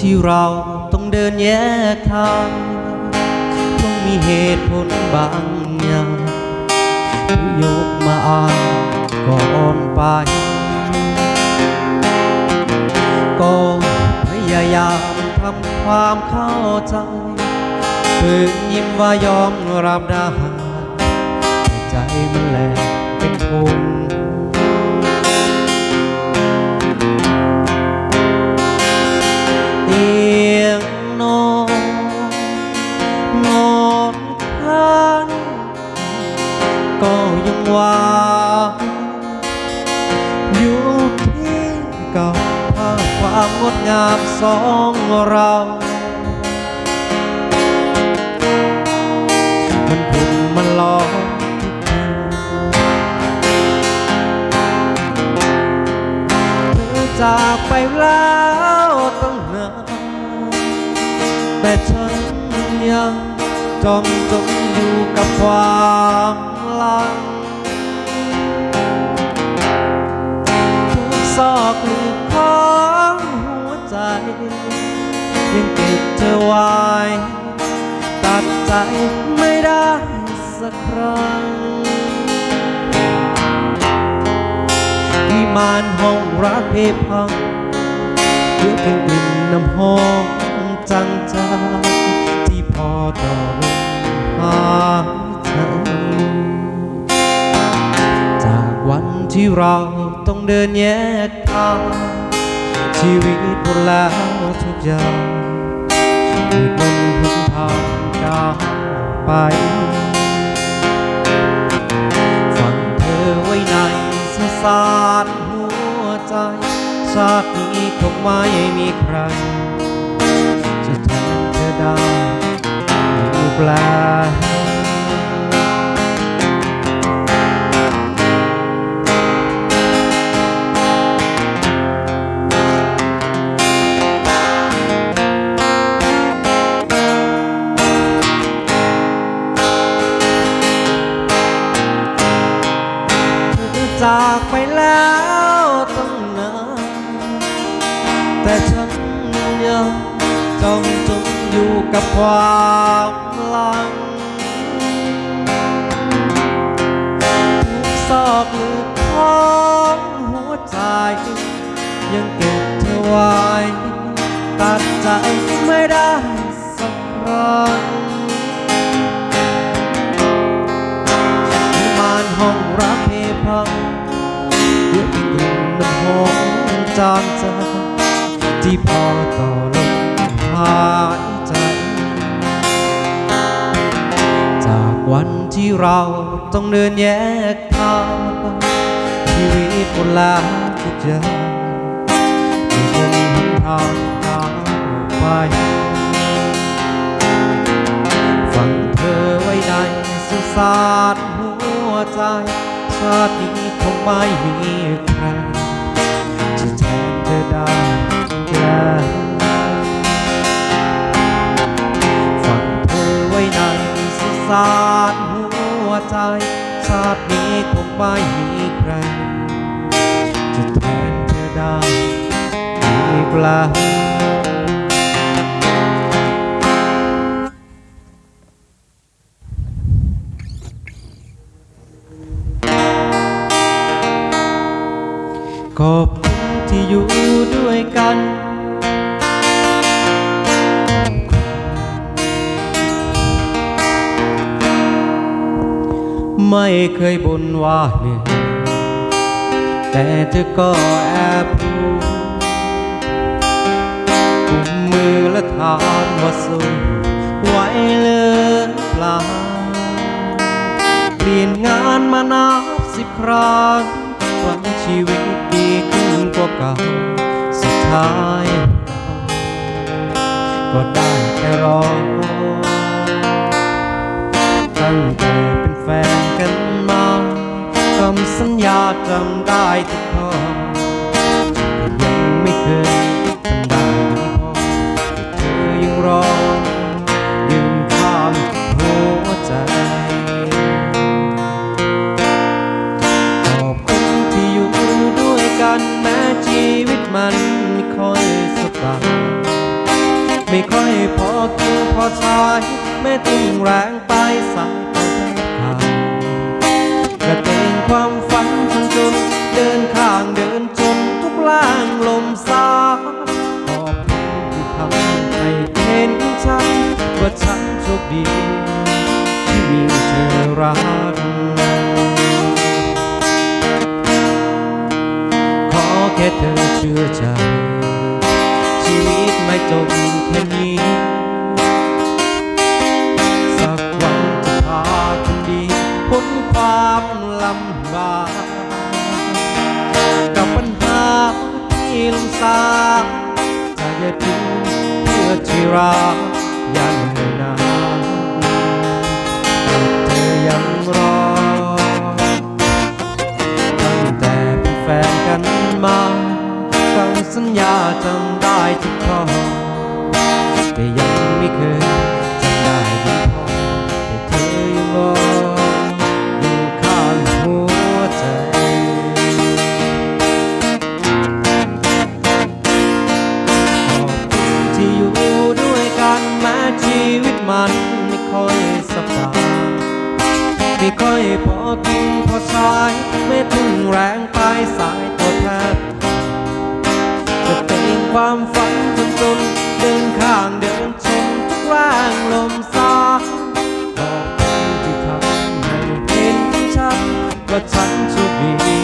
ที่เราต้องเดินแยกทางต้องมีเหตุผลบางอย่างที่ยกมาอ่านก่อนไปก็พยายามทำความเข้าใจฝืนยิ้มว่ายอมรับได้แต่ใจมันแหลกเป็นทุน อยู่ที่เก่าภาพความงดงามสองเรา มันพุ่มมันหลอกเธอจากไปแล้วตั้งนานแต่ฉันยังจมจมอยู่กับความ ใจไม่ได้สักครั้งวิมานห้องรักเพพังเหลือเพียงกลิ่นน้ำหอมจางจางที่พอต่อลมหายใจจากวันที่เราต้องเดินแยกทางชีวิตหมดแล้วทุกอย่าง ไป ฝังเธอไว้ในสสารหัวใจ ชาตินี้คงไม่มีใคร ไปแล้วตั้งนานแต่ฉันยังจมจมอยู่กับความหลังทุกซอกหลืบของหัวใจ ยังเก็บเธอไว้ ตัดใจไม่ได้สักครั้ง ลิ่นน้ำหอมจางจางที่พอต่อลมหายใจ จากวันที่เราต้องเดินแยกทางชีวิตหมดแล้วทุกอย่างมีบนหนทางก้าวไปฝังเธอไว้ในสุสานหัวใจ ชาตินี้คงไม่มีใคร ได้แล้วฝังเธอไว้ในสุสานหัวใจ ชาตินี้คงไม่มีใคร จะแทนเธอได้อีกแล้วขอบ ไม่เคยบ่นว่าเหนื่อยแต่เธอก็แอบรู้กุมมือและถามว่าสู้ไหวเหลือเปล่าเปลี่ยนงานมานับสิบครั้งหวังชีวิตดีขึ้นกว่าเก่าสุดท้ายก็ได้แค่รอตั้งแต่ เป็นแฟนกันมาคำสัญญาจำได้ทุกข้อยังไม่เคยทำได้ดีพอแต่เธอยังรอยืนข้างหัวใจขอบคุณที่อยู่ด้วยกันแม้ชีวิตมันไม่ค่อยสบายไม่ค่อยพอกินพอใช้ไม่ตุ้งแรงไปสา ฉันโชคดีที่มีเธอรัก ขอแค่เธอเชื่อใจ ชีวิตไม่จบแค่นี้ สักวันจะพาคนดีพ้นความลำบากกับปัญหาที่ลำสาจะอย่าทิ้งเพื่อที่รัก ชีวิตมันไม่ค่อยสบายไม่ค่อยพอกินพอใช้ไม่ถึงแรงไปสายตัวแทบจะเป็นความฝันจนจนเดินข้างเดินชนทุกแรงลมสาดขอบคุณที่ทำให้เห็นชัดว่าฉันโชคดี